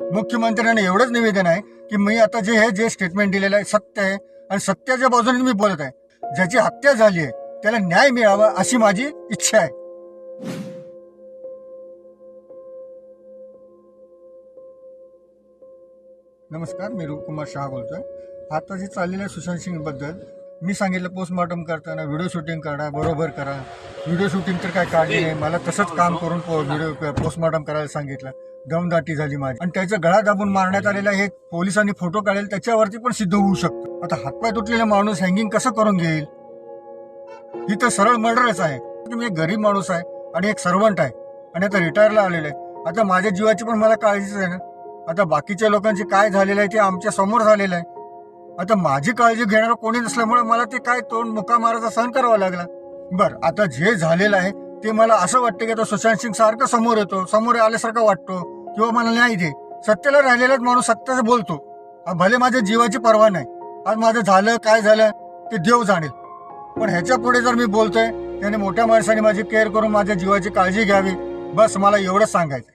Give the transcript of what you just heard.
मुख्यमंत्र्यांना एवढंच निवेदन आहे की मी आता जे हे जे स्टेटमेंट दिलेलं आहे सत्य आहे. आणि सत्याच्या बाजूने मी बोलत आहे. ज्याची हत्या झाली आहे त्याला न्याय मिळावा अशी माझी इच्छा आहे. नमस्कार मी रूपकुमार शहा बोलतोय. आता जे चाललेलं आहे सुशांत सिंगबद्दल मी सांगितलं पोस्टमॉर्टम करताना व्हिडिओ शूटिंग करा बरोबर करा. व्हिडिओ शूटिंग तर काय काढली नाही. मला तसंच काम करून व्हिडिओ पोस्टमॉर्टम करायला सांगितलं. दमदाटी झाली माझी. आणि त्याचा गळा दाबून मारण्यात आलेला हे पोलिसांनी फोटो काढेल त्याच्यावरती पण सिद्ध होऊ शकतं. आता हातपाय तुटलेला माणूस हँगिंग कसं करून घेईल? ही तर सरळ मर्डरच आहे. तुम्ही एक गरीब माणूस आहे आणि एक सर्वंट आहे. आणि आता रिटायरला आलेलं आहे आता माझ्या जीवाची पण मला काळजीच आहे ना. आता बाकीच्या लोकांचे काय झालेलं आहे ते आमच्यासमोर झालेलं आहे. आता माझी काळजी घेणारं कोणी नसल्यामुळे मला ते काय तोंड मुका मारायचा सहन करावा लागला. बरं आता जे झालेलं आहे ते मला असं वाटतं की आता सुशांत सिंग सारखं समोर येतो समोर आल्यासारखं वाटतो किंवा मला न्याय दे. सत्तेला राहिलेलाच माणूस सत्याचं बोलतो. भले माझ्या जीवाची पर्वा नाही. आज माझं झालं काय झालं ते देव जाणेल. पण ह्याच्या पुढे जर मी बोलतोय त्याने मोठ्या माणसाने माझी केअर करून माझ्या जीवाची काळजी घ्यावी. बस मला एवढंच सांगायचं